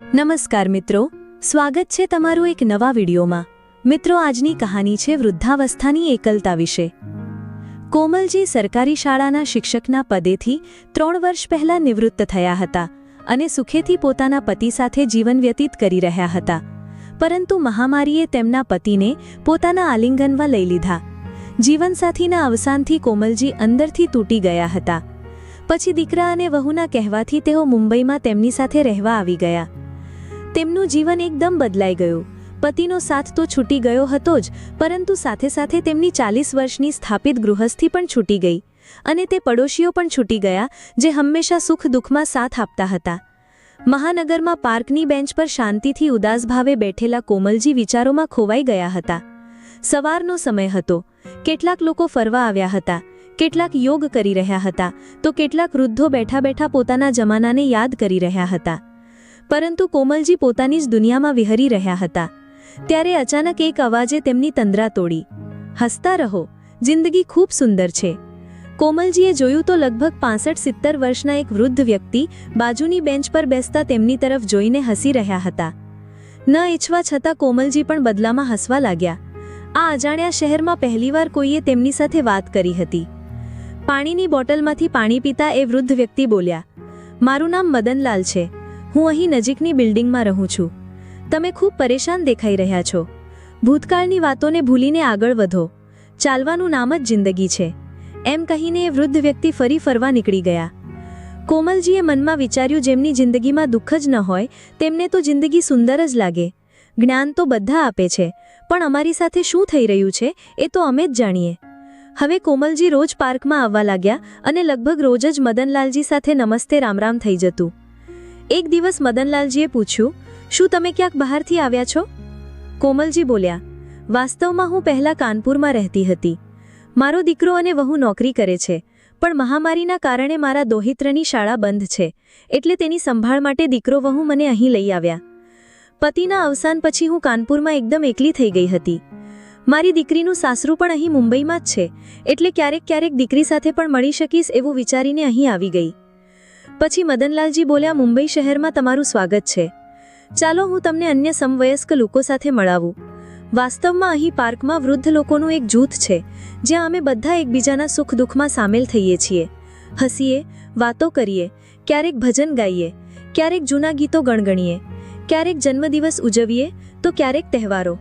નમસ્કાર મિત્રો, સ્વાગત છે તમારું એક નવા વિડીયોમાં. મિત્રો, આજની કહાની છે વૃદ્ધાવસ્થાની એકલતા વિશે. કોમલજી સરકારી શાળાના શિક્ષકના પદેથી ત્રણ વર્ષ પહેલા નિવૃત્ત થયા હતા અને સુખેથી પોતાના પતિ સાથે જીવન વ્યતીત કરી રહ્યા હતા. પરંતુ મહામારીએ તેમના પતિને પોતાના આલિંગનમાં લઈ લીધા. જીવનસાથીના અવસાનથી કોમલજી અંદરથી તૂટી ગયા હતા. પછી દીકરા અને વહુના કહેવાથી તેઓ મુંબઈમાં તેમની સાથે રહેવા આવી ગયા. તેમનું જીવન એકદમ બદલાઈ ગયું. પતિનો સાથ તો છૂટી ગયો હતો જ, પરંતુ સાથે સાથે તેમની ચાલીસ વર્ષની સ્થાપિત ગૃહસ્થી પણ છૂટી ગઈ. અને તે પડોશીઓ પણ છૂટી ગયા, જે હંમેશા સુખ દુઃખમાં સાથ આપતા હતા. મહાનગરમાં પાર્કની બેન્ચ પર શાંતિથી ઉદાસ ભાવે બેઠેલા કોમલજી વિચારોમાં ખોવાઈ ગયા હતા. સવારનો સમય હતો. કેટલાક લોકો ફરવા આવ્યા હતા. કેટલાક યોગ કરી રહ્યા હતા. તો કેટલાક વૃદ્ધો બેઠા બેઠા પોતાના જમાનાને યાદ કરી રહ્યા હતા. પરંતુ કોમલજી પોતાની જ દુનિયામાં વિહરી રહ્યા હતા. ત્યારે અચાનક એક અવાજે તેમની તંદ્રા તોડી. હસતા રહો. જિંદગી ખૂબ સુંદર છે. કોમલજીએ જોયું તો લગભગ પાસઠ સિત્તેર વર્ષના એક વૃદ્ધ વ્યક્તિ બાજુની બેન્ચ પર બેસતા તેમની તરફ જોઈને હસી રહ્યા હતા. ન ઈચ્છવા છતાં કોમલજી પણ બદલામાં હસવા લાગ્યા. આ અજાણ્યા શહેરમાં પહેલીવાર કોઈએ તેમની સાથે વાત કરી હતી. પાણીની બોટલમાંથી પાણી પીતા એ વૃદ્ધ વ્યક્તિ બોલ્યા, મારું નામ મદનલાલ છે. હું અહીં નજીકની બિલ્ડિંગમાં રહું છું. તમે ખૂબ પરેશાન દેખાઈ રહ્યા છો. ભૂતકાળની વાતોને ભૂલીને આગળ વધો. ચાલવાનું નામ જ જિંદગી છે. એમ કહીને એ વૃદ્ધ વ્યક્તિ ફરી ફરવા નીકળી ગયા. કોમલજીએ મનમાં વિચાર્યું જેમની જિંદગીમાં દુઃખ જ ન હોય, તેમને તો જિંદગી સુંદર જ લાગે. જ્ઞાન તો બધા આપે છે, પણ અમારી સાથે શું થઈ રહ્યું છે, એ તો અમે જ જાણીએ. હવે કોમલજી રોજ પાર્કમાં આવવા લાગ્યા અને લગભગ રોજ જ મદનલાલજી સાથે નમસ્તે રામ રામ થઈ જતું. એક દિવસ મદનલાલજીએ પૂછ્યું, શું તમે ક્યાંક બહારથી આવ્યા છો? કોમલજી બોલ્યા, વાસ્તવમાં હું પહેલા કાનપુરમાં રહેતી હતી. મારો દીકરો અને વહુ નોકરી કરે છે, પણ મહામારીના કારણે મારા દોહિત્રની શાળા બંધ છે, એટલે તેની સંભાળ માટે દીકરો વહુ મને અહીં લઈ આવ્યા. પતિના અવસાન પછી હું કાનપુરમાં એકદમ એકલી થઈ ગઈ હતી. મારી દીકરીનું સાસરું પણ અહીં મુંબઈમાં જ છે, એટલે ક્યારેક ક્યારેક દીકરી સાથે પણ મળી શકીશ એવું વિચારીને અહીં આવી ગઈ. પછી મદનલાલજી બોલ્યા, મુંબઈ શહેરમાં તમારું સ્વાગત છે. ચાલો હું તમને અન્ય સમવયસ્ક લોકો સાથે મળાવું. વાસ્તવમાં અહીં પાર્કમાં વૃદ્ધ લોકોનું એક જૂથ છે, જ્યાં અમે બધા એકબીજાના સુખ દુઃખમાં સામેલ થઈએ છીએ. હસીએ, વાતો કરીએ, ક્યારેક ભજન ગાઈએ, ક્યારેક જૂના ગીતો ગણગણીએ, ક્યારેક જન્મદિવસ ઉજવીએ, તો ક્યારેક તહેવારો.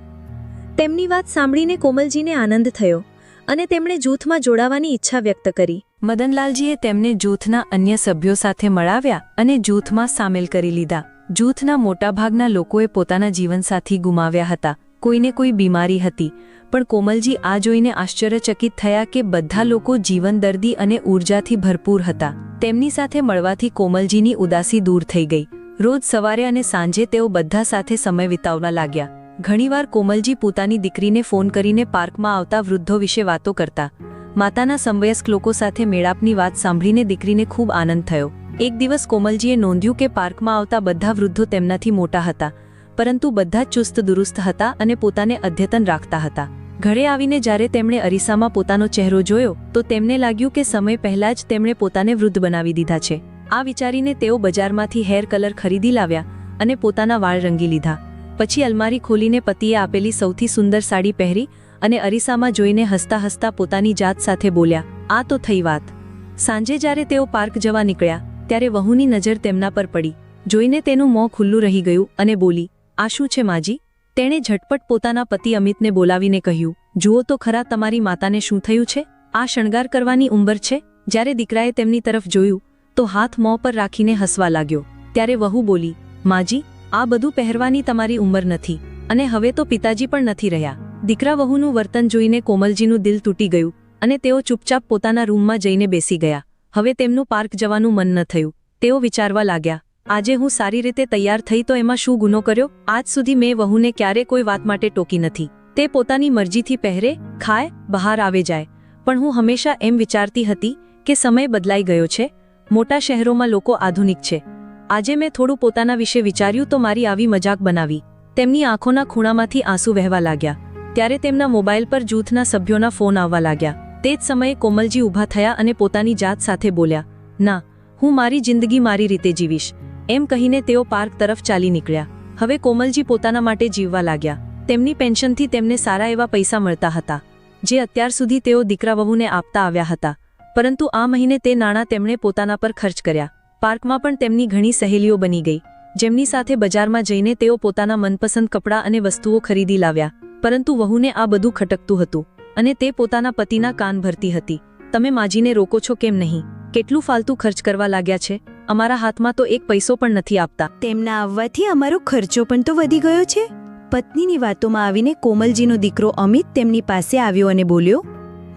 તેમની વાત સાંભળીને કોમલજીને આનંદ થયો અને તેમણે જૂથમાં જોડાવાની ઈચ્છા વ્યક્ત કરી. મદનલાલજીએ તેમને જૂથના અન્ય સભ્યો સાથે મળાવ્યા અને જૂથમાં સામેલ કરી લીધા. જૂથના મોટાભાગના લોકોએ પોતાના જીવનસાથી ગુમાવ્યા હતા. કોઈને કોઈ બીમારી હતી. પણ કોમલજી આ જોઈને આશ્ચર્યચકિત થયા કે બધા લોકો જીવન દર્દી અને ઊર્જાથી ભરપૂર હતા. તેમની સાથે મળવાથી કોમલજીની ઉદાસી દૂર થઈ ગઈ. રોજ સવારે અને સાંજે તેઓ બધા સાથે સમય વિતાવવા લાગ્યા. ઘણીવાર કોમલજી પોતાની દીકરીને ફોન કરીને પાર્કમાં આવતા વૃદ્ધો વિશે વાતો કરતા. માતાના સમવયસ્ક લોકો સાથે મેળાપની વાત સાંભળીને દીકરીને ખૂબ આનંદ થયો. એક દિવસ કોમલજીએ નોંધ્યું કે પાર્કમાં આવતા બધા વૃદ્ધો તેમનાથી મોટા હતા, પરંતુ બધા ચુસ્ત દુરુસ્ત હતા અને પોતાને અદ્યતન રાખતા હતા. ઘરે આવીને જ્યારે તેમણે અરીસામાં પોતાનો ચહેરો જોયો, તો તેમને લાગ્યું કે સમય પહેલા જ તેમણે પોતાને વૃદ્ધ બનાવી દીધા છે. આ વિચારીને તેઓ બજારમાંથી હેર કલર ખરીદી લાવ્યા અને પોતાના વાળ રંગી લીધા. પછી અલમારી ખોલીને પતિએ આપેલી સૌથી સુંદર સાડી પહેરી અને અરીસામાં જોઈને હસતા હસતા પોતાની જાત સાથે બોલ્યા, આ તો થઈ વાત. સાંજે જ્યારે તેઓ પાર્ક જવા નીકળ્યા, ત્યારે વહુની નજર તેમના પર પડી. જોઈને તેનું મોં ખુલ્લું રહી ગયું અને બોલી, આ શું છે માજી? તેણે ઝટપટ પોતાના પતિ અમિતને બોલાવીને કહ્યું, જુઓ તો ખરા તમારી માતાને શું થયું છે? આ શણગાર કરવાની ઉંમર છે? જ્યારે દીકરાએ તેમની તરફ જોયું, તો હાથ મોં પર રાખીને હસવા લાગ્યો. ત્યારે વહુ બોલી, માજી, આ બધું પહેરવાની તમારી ઉંમર નથી અને હવે તો પિતાજી પણ નથી રહ્યા. દીકરા વહુનું વર્તન જોઈને કોમલજીનું દિલ તૂટી ગયું અને તેઓ ચૂપચાપ પોતાના રૂમમાં જઈને બેસી ગયા. હવે તેમનું પાર્ક જવાનું મન ન થયું. તેઓ વિચારવા લાગ્યા, આજે હું સારી રીતે તૈયાર થઈ તો એમાં શું ગુનો કર્યો? આજ સુધી મેં વહુને ક્યારે કોઈ વાત માટે ટોકી નથી. તે પોતાની મરજીથી પહેરે, ખાય, બહાર આવે જાય. પણ હું હંમેશા એમ વિચારતી હતી કે સમય બદલાઈ ગયો છે. મોટા શહેરોમાં લોકો આધુનિક છે. આજે મેં થોડું પોતાના વિશે વિચાર્યું તો મારી આવી મજાક બનાવી. તેમની આંખોના ખૂણામાંથી આંસુ વહેવા લાગ્યા. ત્યારે તેમના મોબાઈલ પર જૂથના સભ્યોના ફોન આવવા લાગ્યા. તે જ સમયે કોમલજી ઊભા થયા અને પોતાની જાત સાથે બોલ્યા, ના, હું મારી જિંદગી મારી રીતે જીવીશ. એમ કહીને તેઓ પાર્ક તરફ ચાલી નીકળ્યા. હવે કોમલજી પોતાના માટે જીવવા લાગ્યા. તેમની પેન્શનથી તેમને સારા એવા પૈસા મળતા હતા, જે અત્યાર સુધી તેઓ દીકરા વહુને આપતા આવ્યા હતા. પરંતુ આ મહિને તે નાણાં તેમણે પોતાના પર ખર્ચ કર્યા. પાર્કમાં પણ તેમની ઘણી સહેલીઓ બની ગઈ. જેમની સાથે બજારમાં જઈને તેઓ પોતાના મનપસંદ કપડાં અને વસ્તુઓ ખરીદી લાવ્યા. પરંતુ વહુને આ બધું ખટકતું હતું અને તે પોતાના પતિના કાન ભરતી હતી. તમે માજીને રોકો છો કેમ નહીં? કેટલું ફાલતુ ખર્ચ કરવા લાગ્યા છે? અમારા હાથમાં તો એક પૈસો પણ નથી આપતા. તેમના આવવાથી અમારો ખર્ચો પણ તો વધી ગયો છે. પત્નીની વાતોમાં આવીને કોમલજીનો દીકરો અમિત તેમની પાસે આવ્યો અને બોલ્યો,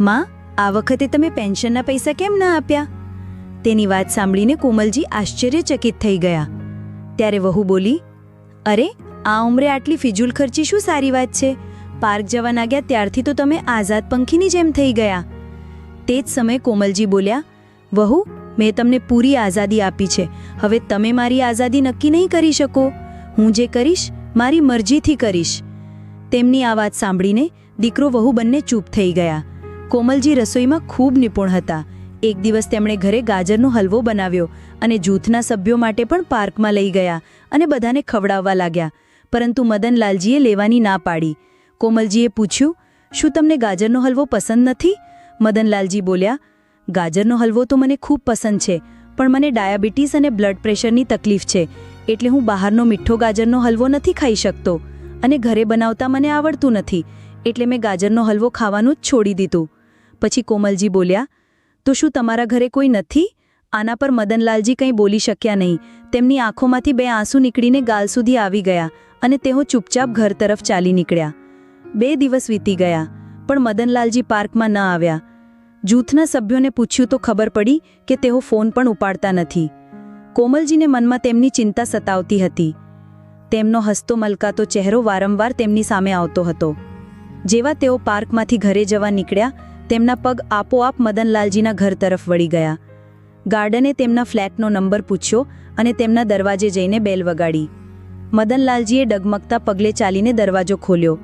માં, આ વખતે તમે પેન્શનના પૈસા કેમ ના આપ્યા? તેની વાત સાંભળીને કોમલજી આશ્ચર્યચકિત થઈ ગયા. ત્યારે વહુ બોલી, અરે, આ ઉંમરે આટલી ફિજુલ ખર્ચી શું સારી વાત છે? પાર્ક જવા લાગ્યા ત્યારથી તો તમે આઝાદ પંખીની જેમ થઈ ગયા. તે જ સમયે કોમલજી બોલ્યા, વહુ, મેં તમને પૂરી આઝાદી આપી છે. હવે તમે મારી આઝાદી નક્કી નહીં કરી શકો. હું જે કરીશ, મારી મરજીથી કરીશ. તેમની આ વાત સાંભળીને દીકરો વહુ બંને ચૂપ થઈ ગયા. કોમલજી રસોઈમાં ખૂબ નિપુણ હતા. એક દિવસ તેમણે ઘરે ગાજરનો હલવો બનાવ્યો અને જૂથના સભ્યો માટે પણ પાર્કમાં લઈ ગયા અને બધાને ખવડાવવા લાગ્યા. પરંતુ મદનલાલજીએ લેવાની ના પાડી. કોમલજીએ પૂછ્યું, શું તમને ગાજરનો હલવો પસંદ નથી? મદનલાલજી બોલ્યા, ગાજરનો હલવો તો મને ખૂબ પસંદ છે, પણ મને ડાયાબિટીસ અને બ્લડ પ્રેશરની તકલીફ છે, એટલે હું બહારનો મીઠો ગાજરનો હલવો નથી ખાઈ શકતો અને ઘરે બનાવતા મને આવડતું નથી, એટલે મેં ગાજરનો હલવો ખાવાનું જ છોડી દીધું. પછી કોમલજી બોલ્યા, તો શું તમારા ઘરે કોઈ નથી? આના પર મદનલાલજી કંઈ બોલી શક્યા નહીં, તેમની આંખોમાંથી બે આંસુ નીકળીને ગાલ સુધી આવી ગયા અને તેઓ ચૂપચાપ ઘર તરફ ચાલી નીકળ્યા. બે દિવસ વીતી ગયા, પણ મદનલાલજી પાર્કમાં ન આવ્યા. જૂથના સભ્યોને પૂછ્યું તો ખબર પડી કે તેઓ ફોન પણ ઉપાડતા નથી. કોમલજીને મનમાં તેમની ચિંતા સતાવતી હતી. તેમનો હસતો મલકાતો ચહેરો વારંવાર તેમની સામે આવતો હતો. જેવા તેઓ પાર્કમાંથી ઘરે જવા નીકળ્યા, તેમના પગ આપોઆપ મદનલાલજીના ઘર તરફ વળી ગયા. ગાર્ડને તેમના ફ્લેટનો નંબર પૂછ્યો અને તેમના દરવાજે જઈને બેલ વગાડી. મદનલાલજીએ ડગમગતા પગલે ચાલીને દરવાજો ખોલ્યો.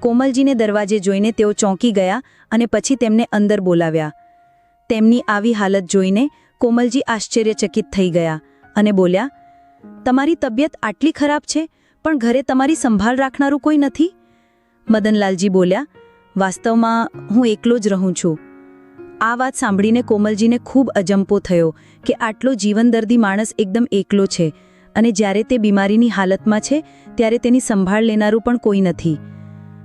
કોમલજીને દરવાજે જોઈને તેઓ ચોંકી ગયા અને પછી તેમને અંદર બોલાવ્યા. તેમની આવી હાલત જોઈને કોમલજી આશ્ચર્યચકિત થઈ ગયા અને બોલ્યા, તમારી તબિયત આટલી ખરાબ છે, પણ ઘરે તમારી સંભાળ રાખનારું કોઈ નથી? મદનલાલજી બોલ્યા, વાસ્તવમાં હું એકલો જ રહું છું. આ વાત સાંભળીને કોમલજીને ખૂબ અજંપો થયો કે આટલો જીવનદર્દી માણસ એકદમ એકલો છે અને જ્યારે તે બીમારીની હાલતમાં છે, ત્યારે તેની સંભાળ લેનારું પણ કોઈ નથી.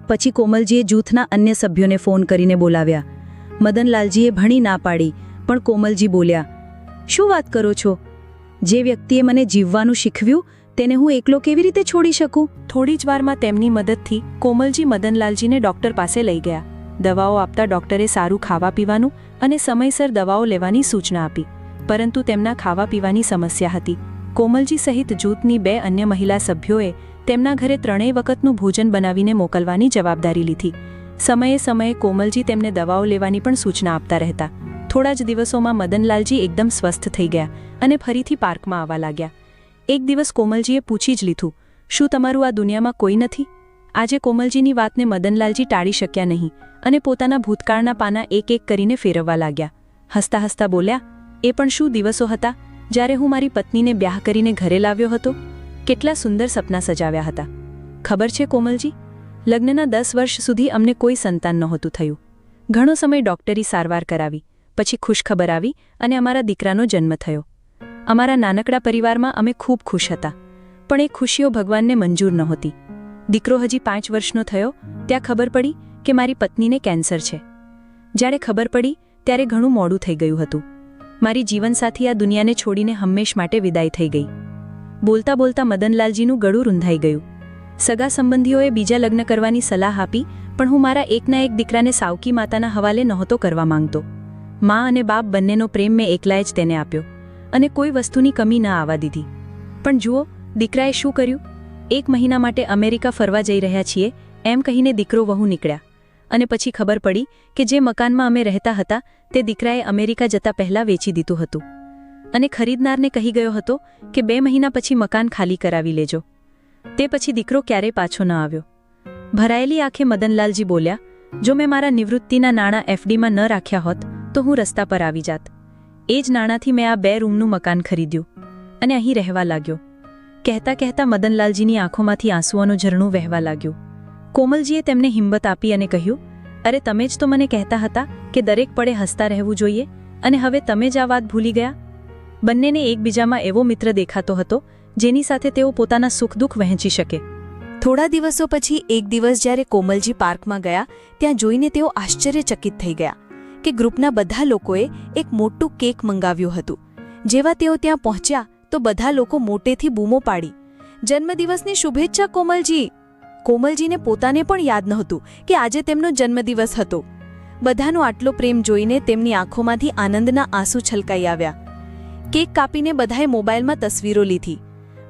પછી કોમલજીએ જૂથના અન્ય સભ્યોને ફોન કરીને બોલાવ્યા. મદનલાલજીએ ભણી ના પાડી, પણ કોમલજી બોલ્યા, શું વાત કરો છો? જે વ્યક્તિએ મને જીવવાનું શીખવ્યું, તેને હું એકલો કેવી રીતે છોડી શકું? થોડી જ વારમાં તેમની મદદથી કોમલજી મદનલાલજીને ડોક્ટર પાસે લઈ ગયા. દવાઓ આપતા ડોક્ટરે સારું ખાવા પીવાનું અને સમયસર દવાઓ લેવાની સૂચના આપી. પરંતુ તેમના ખાવા પીવાની સમસ્યા હતી. કોમલજી સહિત જૂથની બે અન્ય મહિલા સભ્યોએ તેમના ઘરે ત્રણેય વખતનું ભોજન બનાવીને મોકલવાની જવાબદારી લીધી. સમયે સમયે કોમલજી તેમને દવાઓ લેવાની પણ સૂચના આપતા રહેતા. થોડા જ દિવસોમાં મદનલાલજી એકદમ સ્વસ્થ થઈ ગયા અને ફરીથી પાર્કમાં આવવા લાગ્યા. એક દિવસ કોમલજીએ પૂછી જ લીધું, શું તમારું આ દુનિયામાં કોઈ નથી? આજે કોમલજીની વાતને મદનલાલજી ટાળી શક્યા નહીં અને પોતાના ભૂતકાળના પાના એક એક કરીને ફેરવવા લાગ્યા. હસતા હસતા બોલ્યા, એ પણ શું દિવસો હતા જ્યારે હું મારી પત્નીને બ્યાહ કરીને ઘરે લાવ્યો હતો? કેટલા સુંદર સપના સજાવ્યા હતા. ખબર છે કોમલજી? લગ્નના દસ વર્ષ સુધી અમને કોઈ સંતાન નહોતું થયું. ઘણો સમય ડોક્ટરી સારવાર કરાવી, પછી ખુશખબર આવી અને અમારા દીકરાનો જન્મ થયો. અમારા નાનકડા પરિવારમાં અમે ખૂબ ખુશ હતા, પણ એ ખુશીઓ ભગવાનને મંજૂર નહોતી. દીકરો હજી પાંચ વર્ષનો થયો, ત્યાં ખબર પડી કે મારી પત્નીને કેન્સર છે. જ્યારે ખબર પડી, ત્યારે ઘણું મોડું થઈ ગયું હતું. મારી જીવનસાથી આ દુનિયાને છોડીને હંમેશ માટે વિદાય થઈ ગઈ. બોલતા બોલતા મદનલાલજીનું ગળું રૂંધાઈ ગયું. સગા સંબંધીઓએ બીજા લગ્ન કરવાની સલાહ આપી, પણ હું મારા એકના એક દીકરાને સાવકી માતાના હવાલે નહોતો કરવા માંગતો. મા અને બાપ બંનેનો પ્રેમ મેં એકલાએ જ તેને આપ્યો, અને કોઈ વસ્તુની કમી ન આવવા દીધી. પણ જુઓ, દીકરાએ શું કર્યું? એક મહિના માટે અમેરિકા ફરવા જઈ રહ્યા છીએ, એમ કહીને દીકરો વહુ નીકળ્યા. અને પછી ખબર પડી કે જે મકાનમાં અમે રહેતા હતા, તે દીકરાએ અમેરિકા જતા પહેલાં વેચી દીધું હતું. અને ખરીદનારને કહી ગયો હતો કે બે મહિના પછી મકાન ખાલી કરાવી લેજો. તે પછી દીકરો ક્યારેય પાછો ન આવ્યો. ભરાયેલી આંખે મદનલાલજી બોલ્યા, જો મેં મારા નિવૃત્તિના નાણાં એફડીમાં ન રાખ્યા હોત, તો હું રસ્તા પર આવી જાત. એ જ નાણાંથી મેં આ બે રૂમનું મકાન ખરીદ્યું. અને અહીં રહેવા લાગ્યો. કહેતા કહેતા મદનલાલજીની આંખોમાંથી આંસુઓનું ઝરણું વહેવા લાગ્યું. કોમલજીએ તેમને હિંમત આપી અને કહ્યું, અરે, તમે જ તો મને કહેતા હતા કે દરેક પડે હસતા રહેવું જોઈએ અને હવે તમે જ આ વાત ભૂલી ગયા? બંનેને એકબીજામાં એવો મિત્ર દેખાતો હતો, જેની સાથે તેઓ પોતાના સુખ દુઃખ વહેંચી શકે. થોડા દિવસો પછી, એક દિવસ જ્યારે કોમલજી પાર્કમાં ગયા, ત્યાં જોઈને તેઓ આશ્ચર્યચકિત થઈ ગયા કે ગ્રુપના બધા લોકોએ એક મોટું કેક મંગાવ્યું હતું. જેવા તેઓ ત્યાં પહોંચ્યા, તો બધા લોકો મોટેથી બૂમો પાડી. જન્મદિવસની શુભેચ્છા, કોમલજી! કોમલજીને પોતાને પણ યાદ નહોતું કે આજે તેમનો જન્મદિવસ હતો. બધાનો આટલો પ્રેમ જોઈને તેમની આંખોમાંથી આનંદના આંસુ છલકાઈ આવ્યા. કેક કાપીને બધાએ મોબાઈલમાં તસવીરો લીધી.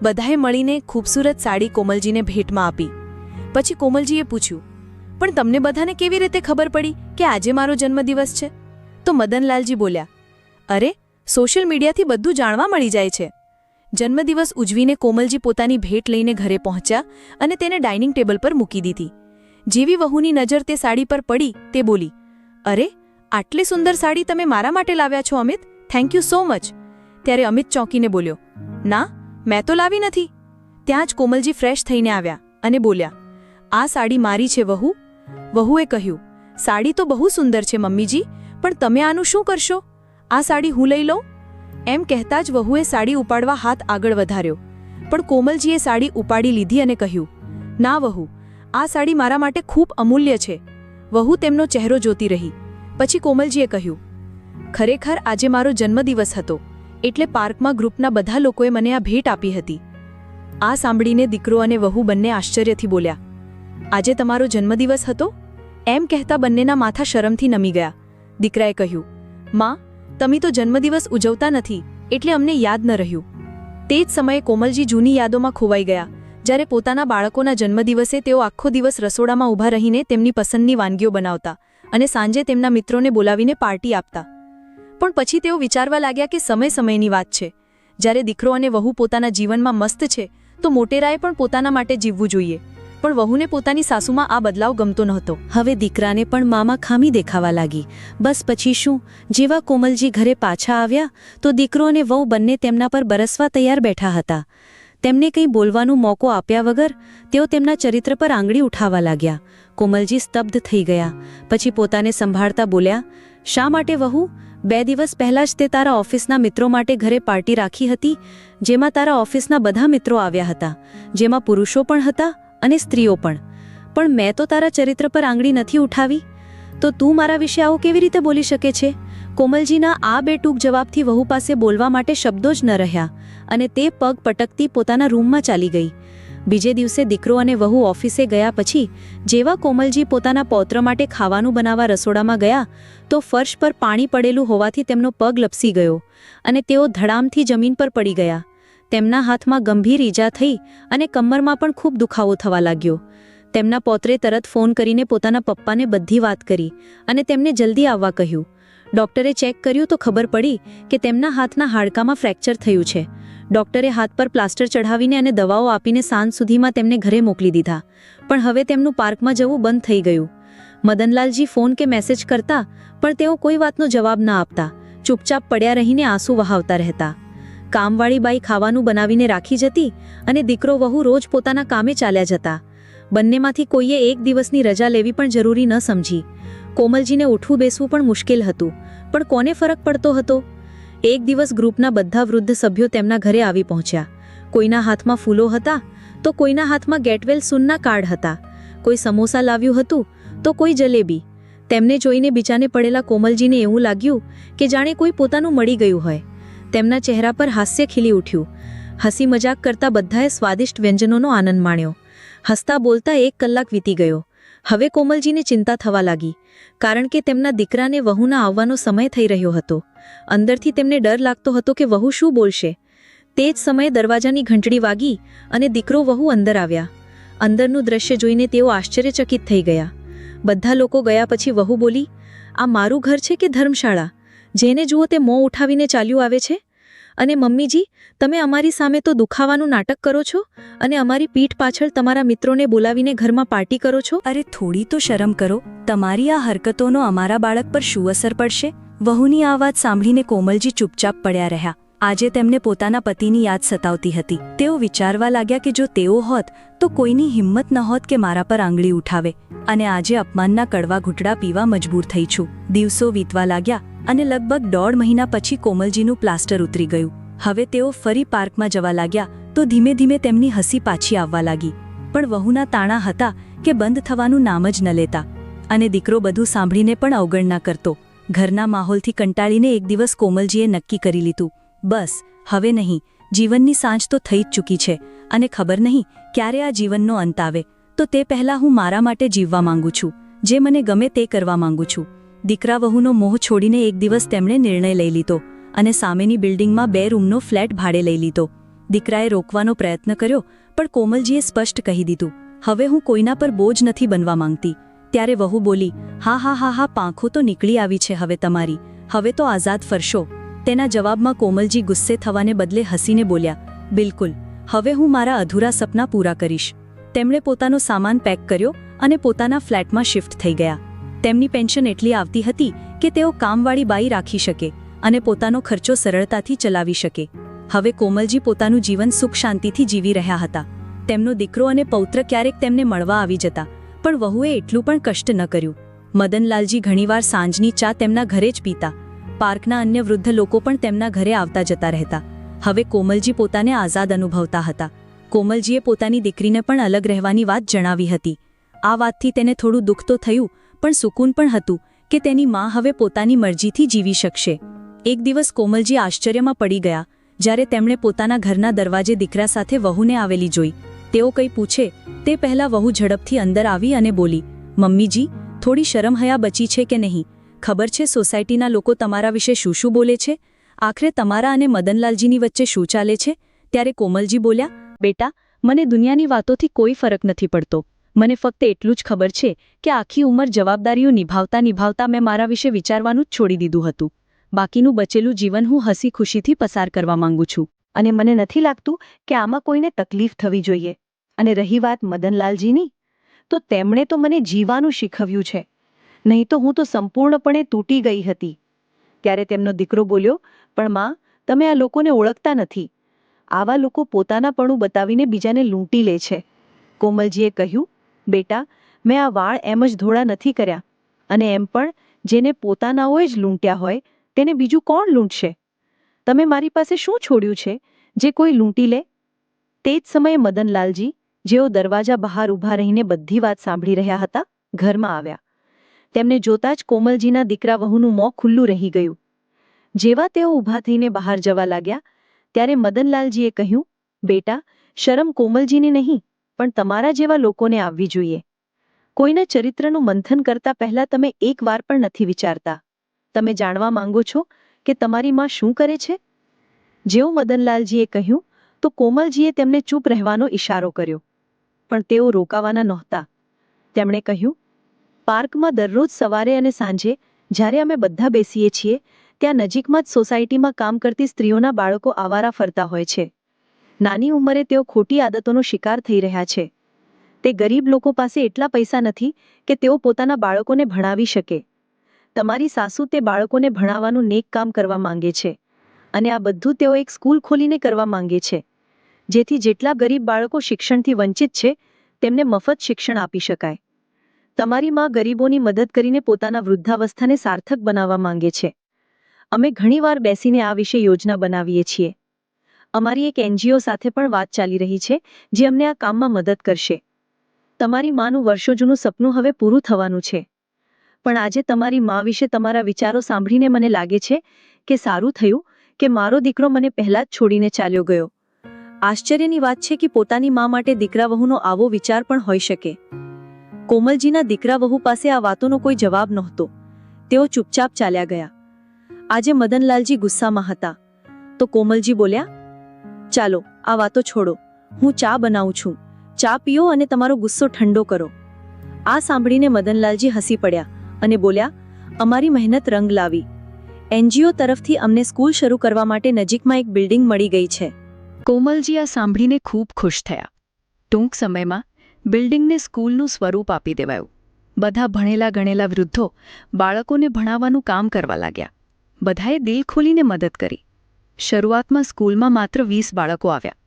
બધાએ મળીને ખૂબસૂરત સાડી કોમલજીને ભેટમાં આપી. પછી કોમલજીએ પૂછ્યું, પણ તમને બધાને કેવી રીતે ખબર પડી કે આજે મારો જન્મદિવસ છે? તો મદનલાલજી બોલ્યા, અરે, સોશિયલ મીડિયાથી બધું જાણવા મળી જાય છે. જન્મદિવસ ઉજવીને કોમલજી પોતાની ભેટ લઈને ઘરે પહોંચ્યા અને તેને ડાઇનિંગ ટેબલ પર મૂકી દીધી. જેવી વહુની નજર તે સાડી પર પડી તે બોલી, અરે, આટલી સુંદર સાડી તમે મારા માટે લાવ્યા છો Amit? Thank you so much. ત્યારે અમિત ચોંકીને બોલ્યો, ના, મેં તો લાવી નથી. ત્યાં જ કોમલજી ફ્રેશ થઈને આવ્યા અને બોલ્યા, આ સાડી મારી છે વહુ. વહુએ કહ્યું, સાડી તો બહુ સુંદર છે મમ્મીજી, પણ તમે આનું શું કરશો? આ સાડી હું લઈ લઉં? એમ કહેતા જ વહુએ સાડી ઉપાડવા હાથ આગળ વધાર્યો. પણ કોમલજીએ સાડી ઉપાડી લીધી અને કહ્યું, ના વહુ, આ સાડી મારા માટે ખૂબ અમૂલ્ય છે. વહુ તેમનો ચહેરો જોતી રહી. પછી કોમલજીએ કહ્યું, ખરેખર આજે મારો જન્મદિવસ હતો. એટલે પાર્કમાં ગ્રુપના બધા લોકોએ મને આ ભેટ આપી હતી. આ સાંભળીને દીકરો અને વહુ બંને આશ્ચર્યથી બોલ્યા, આજે તમારો જન્મદિવસ હતો? એમ કહેતા બંનેના માથા શરમથી નમી ગયા. દીકરાએ કહ્યું, માં, તમે તો જન્મદિવસ ઉજવતા નથી, એટલે અમને યાદ ન રહ્યું. તે જ સમયે કોમલજી જૂની યાદોમાં ખોવાઈ ગયા, જ્યારે પોતાના બાળકોના જન્મદિવસે તેઓ આખો દિવસ રસોડામાં ઊભા રહીને તેમની પસંદની વાનગીઓ બનાવતા અને સાંજે તેમના મિત્રોને બોલાવીને પાર્ટી આપતા. પણ પછી તેઓ વિચારવા લાગ્યા કે સમય સમયની વાત છે. જ્યારે દીકરો અને વહુ પોતાના જીવનમાં મસ્ત છે, તો મોટેરાએ પણ પોતાના માટે જીવવું જોઈએ. પણ વહુને પોતાની સાસુમાં આ બદલાવ ગમતો નહોતો. હવે દીકરાને પણ મામા ખામી દેખાવા લાગી. બસ પછી શું? જેવા કોમલજી ઘરે પાછા આવ્યા, તો દીકરો અને વહુ બંને તેમના પર બરસવા તૈયાર બેઠા હતા. તેમને કંઈ બોલવાનો મોકો આપ્યા વગર તેઓ તેમના ચરિત્ર પર આંગળી ઉઠાવવા લાગ્યા. કોમલજી સ્તબ્ધ થઈ ગયા. પછી પોતાને સંભાળતા બોલ્યા, શા માટે વહુ? બે દિવસ પહેલાં જ તે તારા ઓફિસના મિત્રો માટે ઘરે પાર્ટી રાખી હતી, જેમાં તારા ઓફિસના બધા મિત્રો આવ્યા હતા, જેમાં પુરુષો પણ હતા અને સ્ત્રીઓ પણ. પણ મેં તો તારા ચરિત્ર પર આંગળી નથી ઉઠાવી. તો તું મારા વિશે આવું કેવી રીતે બોલી શકે છે? કોમલજીના આ બે ટૂંક જવાબથી વહુ પાસે બોલવા માટે શબ્દો જ ન રહ્યા અને તે પગ પટકતી પોતાના રૂમમાં ચાલી ગઈ. બીજે દિવસે દીકરો અને વહુ ઓફિસે ગયા પછી જેવા કોમલજી પોતાના પૌત્ર માટે ખાવાનું બનાવવા રસોડામાં ગયા, તો ફર્શ પર પાણી પડેલું હોવાથી તેમનો પગ લપસી ગયો અને તેઓ ધડામથી જમીન પર પડી ગયા. તેમના હાથમાં ગંભીર ઈજા થઈ અને કમરમાં પણ ખૂબ દુખાવો થવા લાગ્યો. તેમના પૌત્રે તરત ફોન કરીને પોતાના પપ્પાને બધી વાત કરી અને તેમને જલ્દી આવવા કહ્યું. ડૉક્ટરે ચેક કર્યું તો ખબર પડી કે તેમના હાથના હાડકામાં ફ્રેક્ચર થયું છે. ડોક્ટરે હાથ પર પ્લાસ્ટર ચઢાવીને અને દવાઓ આપીને સાંજ સુધીમાં તેમને ઘરે મોકલી દીધા. પણ હવે તેમનું પાર્કમાં જવું બંધ થઈ ગયું. મદનલાલજી ફોન કે મેસેજ કરતા, પણ તેઓ કોઈ વાતનો જવાબ ના આપતા. ચૂપચાપ પડ્યા રહીને આંસુ વહાવતા રહેતા. કામવાળી બાઈ ખાવાનું બનાવીને રાખી જતી અને દીકરો વહુ રોજ પોતાના કામે ચાલ્યા જતા. બંનેમાંથી કોઈએ એક દિવસની રજા લેવી પણ જરૂરી ન સમજી. કોમલજીને ઉઠવું બેસવું પણ મુશ્કેલ હતું. પણ કોને ફરક પડતો હતો? એક દિવસ ગ્રુપના બધા વૃદ્ધ સભ્યો તેમના ઘરે આવી પહોંચ્યા. કોઈના હાથમાં ફૂલો હતા, તો કોઈના હાથમાં ગેટવેલ સૂનના કાર્ડ હતા. કોઈ સમોસા લાવ્યું હતું, તો કોઈ જલેબી. તેમને જોઈને બીજાને પડેલા કોમલજીને એવું લાગ્યું કે જાણે કોઈ પોતાનું મળી ગયું હોય. તેમના ચહેરા પર હાસ્ય ખીલી ઉઠ્યું. હસી મજાક કરતા બધાએ સ્વાદિષ્ટ વ્યંજનોનો આનંદ માણ્યો. હસતા બોલતા એક કલાક વીતી ગયો. હવે કોમલજીને ચિંતા થવા લાગી, કારણ કે તેમના દીકરાને વહુના આવવાનો સમય થઈ રહ્યો હતો. અંદરથી તેમને ડર લાગતો હતો કે વહુ શું બોલશે. તે જ સમયે દરવાજાની ઘંટડી વાગી અને દીકરો વહુ અંદર આવ્યા. અંદરનું દ્રશ્ય જોઈને તેઓ આશ્ચર્યચકિત થઈ ગયા. બધા લોકો ગયા પછી વહુ બોલી, આ મારું ઘર છે કે ધર્મશાળા? જેને જુઓ તે મોં ઉઠાવીને ચાલ્યું આવે છે? અને મમ્મીજી, તમે અમારી સામે તો દુખાવાનું નાટક કરો છો? અને અમારી પીઠ પાછળ તમારા મિત્રોને બોલાવીને ઘરમાં પાર્ટી કરો છો? અરે, થોડી તો શરમ કરો. તમારી આ હરકતોનો અમારા બાળક પર શું અસર પડશે? વહુની આ વાત સાંભળીને કોમલજી ચૂપચાપ પડ્યા રહ્યા. આજે તેમને પોતાના પતિની યાદ સતાવતી હતી. તેઓ વિચારવા લાગ્યા કે જો તેઓ હોત, તો કોઈની હિંમત ન હોત કે મારા પર આંગળી ઉઠાવે. અને આજે અપમાનના કડવા ઘૂંટડા પીવા મજબૂર થઈ છું. દિવસો વીતવા લાગ્યા અને લગભગ દોઢ મહિના પછી કોમલજીનું પ્લાસ્ટર ઉતરી ગયું. હવે તેઓ ફરી પાર્કમાં જવા લાગ્યા તો ધીમે ધીમે તેમની હસી પાછી આવવા લાગી. પણ વહુના તાણા હતા કે બંધ થવાનું નામ જ ન લેતા. અને દીકરો બધું સાંભળીને પણ અવગણના કરતો. ઘરના માહોલથી કંટાળીને એક દિવસ કોમલજીએ નક્કી કરી લીધું. બસ, હવે નહીં. જીવનની સાંજ તો થઈ જ ચૂકી છે. અને ખબર નહીં ક્યારે આ જીવનનો અંત આવે. તો તે પહેલાં હું મારા માટે જીવવા માંગુ છું. જે મને ગમે તે કરવા માંગુ છું. દીકરા વહુનો મોહ છોડીને એક દિવસ તેમણે નિર્ણય લઈ લીધો અને સામેની બિલ્ડિંગમાં બે રૂમનો ફ્લેટ ભાડે લઈ લીધો. દીકરાએ રોકવાનો પ્રયત્ન કર્યો, પણ કોમલજીએ સ્પષ્ટ કહી દીધું, હવે હું કોઈના પર બોજ નથી બનવા માંગતી. ત્યારે વહુ બોલી, હા હા હા હા, પાંખો તો નીકળી આવી છે હવે તમારી. હવે તો આઝાદ ફરશો. તેના જવાબમાં કોમલજી ગુસ્સે થવાને બદલે હસીને બોલ્યા, બિલકુલ. હવે હું મારા અધૂરા સપના પૂરા કરીશ. તેમણે પોતાનો સામાન પેક કર્યો અને પોતાના ફ્લેટમાં શિફ્ટ થઈ ગયા. તેમની પેન્શન એટલી આવતી હતી કે તેઓ કામવાળી બાઈ રાખી શકે અને પોતાનો ખર્ચો સરળતાથી ચલાવી શકે. હવે કોમલજી પોતાનું જીવન સુખ શાંતિથી જીવી રહ્યા હતા. તેમનો દીકરો અને પૌત્ર ક્યારેક તેમને મળવા આવી જતા, પણ વહુએ એટલું પણ કષ્ટ ન કર્યું. મદનલાલજી ઘણીવાર સાંજની ચા તેમના ઘરે જ પીતા. પાર્કના અન્ય વૃદ્ધ લોકો પણ તેમના ઘરે આવતા જતા રહેતા. હવે કોમલજી પોતાને આઝાદ અનુભવતા હતા. કોમલજીએ પોતાની દીકરીને પણ અલગ રહેવાની વાત જણાવી હતી. આ વાતથી તેને થોડું દુઃખ તો થયું, પણ સુકૂન પણ હતું કે તેની માં હવે પોતાની મરજીથી જીવી શકશે. એક દિવસ કોમલજી આશ્ચર્યમાં પડી ગયા, જ્યારે તેમણે પોતાના ઘરના દરવાજે દીકરા સાથે વહુને આવેલી જોઈ. તેઓ કંઈ પૂછે, તે પહેલાં વહુ ઝડપથી અંદર આવી અને બોલી, મમ્મીજી, થોડી શરમ હયા બચી છે કે નહીં? ખબર છે સોસાયટીના લોકો તમારા વિશે શું શું બોલે છે? આખરે તમારા અને મદનલાલજીની વચ્ચે શું ચાલે છે? ત્યારે કોમલજી બોલ્યા, બેટા, મને દુનિયાની વાતોથી કોઈ ફરક નથી પડતો. મને ફક્ત એટલું જ ખબર છે કે આખી ઉંમર જવાબદારીઓ નિભાવતા નિભાવતા મેં મારા વિશે વિચારવાનું જ છોડી દીધું હતું. બાકીનું બચેલું જીવન હું હસી ખુશીથી પસાર કરવા માંગુ છું. અને મને નથી લાગતું કે આમાં કોઈને તકલીફ થવી જોઈએ. અને રહી વાત મદનલાલજીની? તો તેમણે તો મને જીવાનું શીખવ્યું છે. નહીં તો હું તો સંપૂર્ણપણે તૂટી ગઈ હતી. ત્યારે તેમનો દીકરો બોલ્યો, પણ માં, તમે આ લોકોને ઓળખતા નથી. આવા લોકો પોતાનાપણું બતાવીને બીજાને લૂંટી લે છે. કોમલજીએ કહ્યું, બેટા, મેં આ વાળ એમ જ ધોળા નથી કર્યા. અને એમ પણ જેને પોતાનાઓએ જ લૂંટ્યા હોય, તેને બીજું કોણ લૂંટશે? તમે મારી પાસે શું છોડ્યું છે, જે કોઈ લૂંટી લે? તે જ સમયે મદનલાલજી જેઓ દરવાજા બહાર ઊભા રહીને બધી વાત સાંભળી રહ્યા હતા, ઘરમાં આવ્યા. તેમને જોતા જ કોમલજીના દીકરા વહુનું મોં ખુલ્લું રહી ગયું. જેવા તેઓ ઊભા થઈને બહાર જવા લાગ્યા, ત્યારે મદનલાલજીએ કહ્યું, બેટા, શરમ કોમલજીને નહીં, પણ તમારા જેવા લોકોને આવવી જોઈએ. કોઈના ચરિત્રનું મંથન કરતા પહેલા તમે એક વાર પણ નથી વિચારતા. તમે જાણવા માંગો છો કે તમારી માં શું કરે છે? જેવું મદનલાલજીએ કહ્યું, તો કોમલજીએ તેમને ચૂપ રહેવાનો ઇશારો કર્યો. પણ તેઓ રોકાવાના નહોતા. તેમણે કહ્યું પાર્કમાં દરરોજ સવારે અને સાંજે, જ્યારે અમે બધા બેસીએ છીએ, ત્યાં નજીકમાં જ સોસાયટીમાં કામ કરતી સ્ત્રીઓના બાળકો આવારા ફરતા હોય છે. નાની ઉંમરે તેઓ ખોટી આદતોનો શિકાર થઈ રહ્યા છે. તે ગરીબ લોકો પાસે એટલા પૈસા નથી કે તેઓ પોતાના બાળકોને ભણાવી શકે. તમારી સાસુ તે બાળકોને ભણાવવાનું નેક કામ કરવા માંગે છે. અને આ બધું તેઓ એક સ્કૂલ ખોલીને કરવા માંગે છે. જેથી જેટલા ગરીબ બાળકો શિક્ષણથી વંચિત છે, તેમને મફત શિક્ષણ આપી શકાય. તમારી માં ગરીબોની મદદ કરીને પોતાના વૃદ્ધાવસ્થાને સાર્થક બનાવવા માંગે છે. અમે ઘણીવાર બેસીને આ વિશે યોજના બનાવીએ છીએ. અમારી એક એનજીઓ સાથે પણ વાત ચાલી રહી છે, જે અમને આ કામમાં મદદ કરશે. તમારી માનું વર્ષો જૂનું સપનું હવે પૂરું થવાનું છે. પણ આજે તમારી મા વિશે તમારા વિચારો સાંભળીને મને લાગે છે કે સારું થયું કે મારો દીકરો મને પહેલા જ છોડીને ચાલ્યો ગયો. આશ્ચર્યની વાત છે કે પોતાની મા માટે દીકરા વહુનો આવો વિચાર પણ હોઈ શકે. કોમલજીના દીકરા વહુ પાસે આ વાતોનો કોઈ જવાબ નહોતો. તેઓ ચૂપચાપ ચાલ્યા ગયા. આજે મદનલાલજી ગુસ્સામાં હતા. તો કોમલજી બોલ્યા, ચાલો, આ વાતો છોડો. હું ચા બનાવું છું. ચા પીઓ અને તમારો ગુસ્સો ઠંડો કરો. આ સાંભળીને મદનલાલજી હસી પડ્યા અને બોલ્યા, અમારી મહેનત રંગ લાવી. એનજીઓ તરફથી અમને સ્કૂલ શરૂ કરવા માટે નજીકમાં એક બિલ્ડિંગ મળી ગઈ છે. કોમલજી આ સાંભળીને ખૂબ ખુશ થયા. ટૂંક સમયમાં બિલ્ડિંગને સ્કૂલનું સ્વરૂપ આપી દેવાયું. બધા ભણેલા ગણેલા વૃદ્ધો બાળકોને ભણાવવાનું કામ કરવા લાગ્યા. બધાએ દિલ ખોલીને મદદ કરી. શરૂઆતમાં સ્કૂલમાં માત્ર વીસ બાળકો આવ્યા,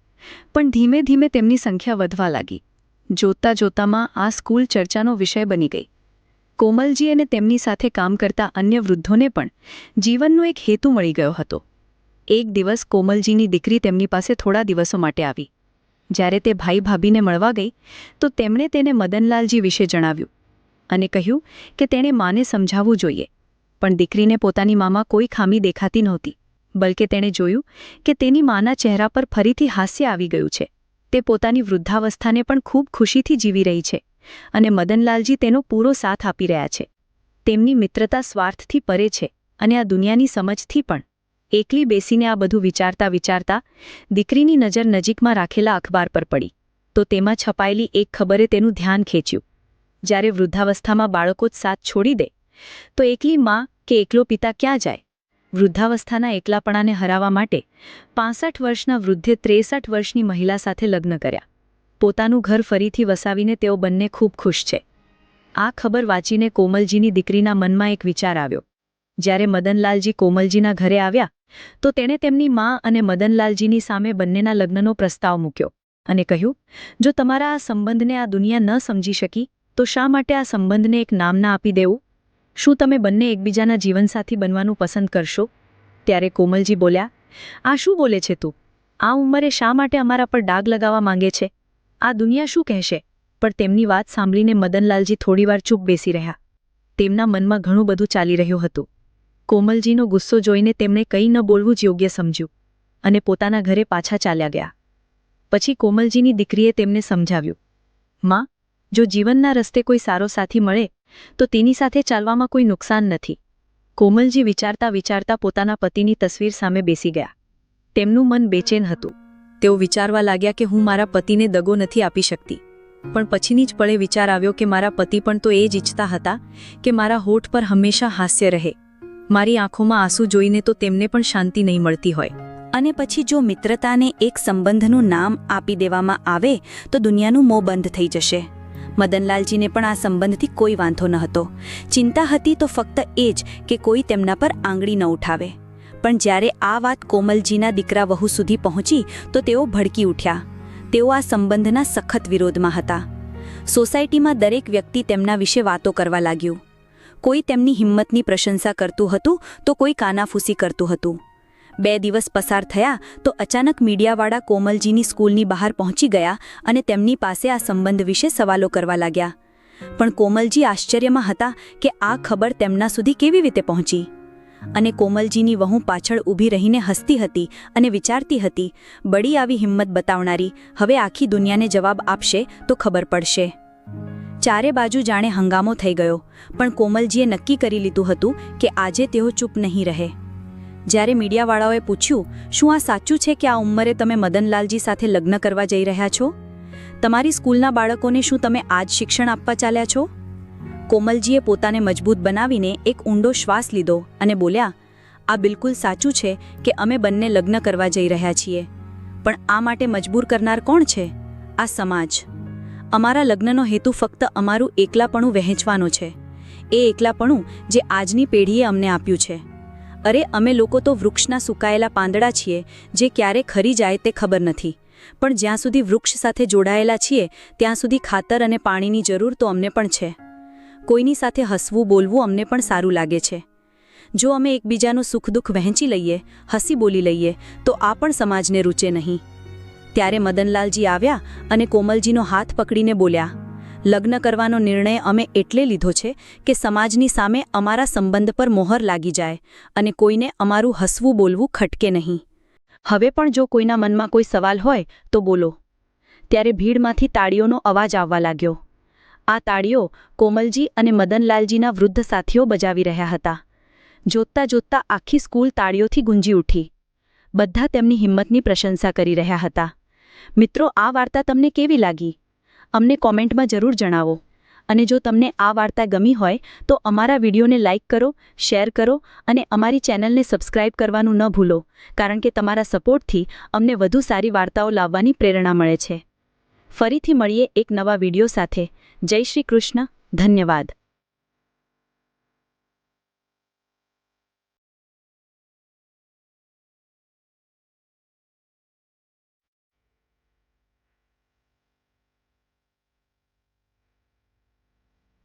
પણ ધીમે ધીમે તેમની સંખ્યા વધવા લાગી. જોતા જોતામાં આ સ્કૂલ ચર્ચાનો વિષય બની ગઈ. કોમલજી અને તેમની સાથે કામ કરતા અન્ય વૃદ્ધોને પણ જીવનનો એક હેતુ મળી ગયો હતો. એક દિવસ કોમલજીની દીકરી તેમની પાસે થોડા દિવસો માટે આવી. જ્યારે તે ભાઈ ભાભીને મળવા ગઈ, તો તેમણે તેને મદનલાલજી વિશે જણાવ્યું અને કહ્યું કે તેણે માને સમજાવવું જોઈએ, પણ દીકરીને પોતાની મામાં કોઈ ખામી દેખાતી નહોતી, બલકે તેણે જોયું કે તેની માના ચહેરા પર ફરીથી હાસ્ય આવી ગયું છે. તે પોતાની વૃદ્ધાવસ્થાને પણ ખૂબ ખુશીથી જીવી રહી છે અને મદનલાલજી તેનો પૂરો સાથ આપી રહ્યા છે. તેમની મિત્રતા સ્વાર્થથી પરે છે અને આ દુનિયાની સમજથી પણ. એકલી બેસીને આ બધું વિચારતા વિચારતા દીકરીની નજર નજીકમાં રાખેલા અખબાર પર પડી. તો તેમાં છપાયેલી એક ખબરે તેનું ધ્યાન ખેંચ્યું. જ્યારે વૃદ્ધાવસ્થામાં બાળકો જ સાથ છોડી દે, તો એકલી માં કે એકલો પિતા ક્યાં જાય? વૃદ્ધાવસ્થાના એકલાપણાને હરાવવા માટે પાસઠ વર્ષના વૃદ્ધે ત્રેસઠ વર્ષની મહિલા સાથે લગ્ન કર્યા. પોતાનું ઘર ફરીથી વસાવીને તેઓ બંને ખૂબ ખુશ છે. આ ખબર વાંચીને કોમલજીની દીકરીના મનમાં એક વિચાર આવ્યો. જ્યારે મદનલાલજી કોમલજીના ઘરે આવ્યા, તો તેણે તેમની મા અને મદનલાલજીની સામે બંનેના લગ્નનો પ્રસ્તાવ મૂક્યો અને કહ્યું, જો તમારા આ સંબંધને આ દુનિયા ન સમજી શકી, તો શા માટે આ સંબંધને એક નામના આપી દેવું? શું તમે બંને એકબીજાના જીવનસાથી બનવાનું પસંદ કરશો? ત્યારે કોમલજી બોલ્યા, આ શું બોલે છે તું? આ ઉંમરે શા માટે અમારા પર ડાગ લગાવવા માંગે છે? આ દુનિયા શું કહેશે? પણ તેમની વાત સાંભળીને મદનલાલજી થોડીવાર ચૂપ બેસી રહ્યા. તેમના મનમાં ઘણું બધું ચાલી રહ્યું હતું. કોમલજીનો ગુસ્સો જોઈને તેમણે કંઈ ન બોલવું જ યોગ્ય સમજ્યું અને પોતાના ઘરે પાછા ચાલ્યા ગયા. પછી કોમલજીની દીકરીએ તેમને સમજાવ્યું, માં, જો જીવનના રસ્તે કોઈ સારો સાથી મળે, તો તેની સાથે ચાલવામાં કોઈ નુકસાન નથી. કોમલજી વિચારતા વિચારતા પોતાના પતિની તસવીર સામે બેસી ગયા. તેમનું મન બેચેન હતું. તેઓ વિચારવા લાગ્યા કે હું મારા પતિને દગો નથી આપી શકતી. પણ પછીની જ પળે વિચાર આવ્યો કે મારા પતિ પણ તો એ જ ઈચ્છતા હતા કે મારા હોઠ પર હંમેશા હાસ્ય રહે. મારી આંખોમાં આંસુ જોઈને તો તેમને પણ શાંતિ નહીં મળતી હોય. અને પછી જો મિત્રતાને એક સંબંધનું નામ આપી દેવામાં આવે, તો દુનિયાનું મોં બંધ થઈ જશે. મદનલાલજીને પણ આ સંબંધથી કોઈ વાંધો ન હતો. ચિંતા હતી તો ફક્ત એ જ કે કોઈ તેમના પર આંગળી ન ઉઠાવે. પણ જ્યારે આ વાત કોમલજીના દીકરા વહુ સુધી પહોંચી, તો તેઓ ભડકી ઉઠ્યા. તેઓ આ સંબંધના સખત વિરોધમાં હતા. સોસાયટીમાં દરેક વ્યક્તિ તેમના વિશે વાતો કરવા લાગ્યું. કોઈ તેમની હિંમતની પ્રશંસા કરતું હતું તો કોઈ કાનાફૂસી કરતું હતું. બે દિવસ પસાર થયા તો અચાનક મીડિયાવાળા કોમલજીની સ્કૂલની બહાર પહોંચી ગયા અને તેમની પાસે આ સંબંધ વિશે સવાલો કરવા લાગ્યા. પણ કોમલજી આશ્ચર્યમાં હતા કે આ ખબર તેમના સુધી કેવી રીતે પહોંચી. અને કોમલજીની વહુ પાછળ ઊભી રહીને હસતી હતી અને વિચારતી હતી, બડી આવી હિંમત બતાવનારી, હવે આખી દુનિયાને જવાબ આપશે તો ખબર પડશે. ચારે બાજુ જાણે હંગામો થઈ ગયો, પણ કોમલજીએ નક્કી કરી લીધું હતું કે આજે તેઓ ચૂપ નહીં રહે. જ્યારે મીડિયાવાળાઓએ પૂછ્યું, શું આ સાચું છે કે આ ઉંમરે તમે મદનલાલજી સાથે લગ્ન કરવા જઈ રહ્યા છો? તમારી સ્કૂલના બાળકોને શું તમે આજ શિક્ષણ આપવા ચાલ્યા છો? કોમલજીએ પોતાને મજબૂત બનાવીને એક ઊંડો શ્વાસ લીધો અને બોલ્યા, આ બિલકુલ સાચું છે કે અમે બંને લગ્ન કરવા જઈ રહ્યા છીએ, પણ આ માટે મજબૂર કરનાર કોણ છે? આ સમાજ. અમારા લગ્નનો હેતુ ફક્ત અમારું એકલાપણું વહેંચવાનો છે. એ એકલાપણું જે આજની પેઢીએ અમને આપ્યું છે. અરે, અમે લોકો તો વૃક્ષના સુકાયેલા પાંદડા છીએ, જે ક્યારે ખરી જાય તે ખબર નથી. પણ જ્યાં સુધી વૃક્ષ સાથે જોડાયેલા છીએ, ત્યાં સુધી ખાતર અને પાણીની જરૂર તો અમને પણ છે. કોઈની સાથે હસવું બોલવું અમને પણ સારું લાગે છે. જો અમે એકબીજાનું સુખ દુઃખ વહેંચી લઈએ, હસી બોલી લઈએ, તો આ પણ સમાજને રૂચે નહીં. ત્યારે મદનલાલજી આવ્યા અને કોમલજીનો હાથ પકડીને બોલ્યા, લગ્ન કરવાનો નિર્ણય અમે એટલે લીધો છે કે સમાજની સામે અમારા સંબંધ પર મોહર લાગી જાય અને કોઈને અમારું હસવું બોલવું ખટકે નહીં. હવે પણ જો કોઈના મનમાં કોઈ સવાલ હોય તો બોલો. ત્યારે ભીડમાંથી તાળીઓનો અવાજ આવવા લાગ્યો. આ તાળીઓ કોમલજી અને મદનલાલજીના વૃદ્ધ સાથીઓ બજાવી રહ્યા હતા. જોતતા જોતતા આખી સ્કૂલ તાળીઓથી ગુંજી ઉઠી. બધા તેમની હિંમતની પ્રશંસા કરી રહ્યા હતા. મિત્રો, આ વાર્તા તમને કેવી લાગી? અમને કોમેન્ટમાં જરૂર જણાવો. અને જો તમને આ વાર્તા ગમી હોય, તો અમારા વિડીયોને લાઇક કરો, શેર કરો અને અમારી ચેનલને સબસ્ક્રાઇબ કરવાનું ન ભૂલો, કારણ કે તમારા સપોર્ટથી અમને વધુ સારી વાર્તાઓ લાવવાની પ્રેરણા મળે છે. ફરીથી મળીએ એક નવા વીડિયો સાથે. જય શ્રી કૃષ્ણ. ધન્યવાદ.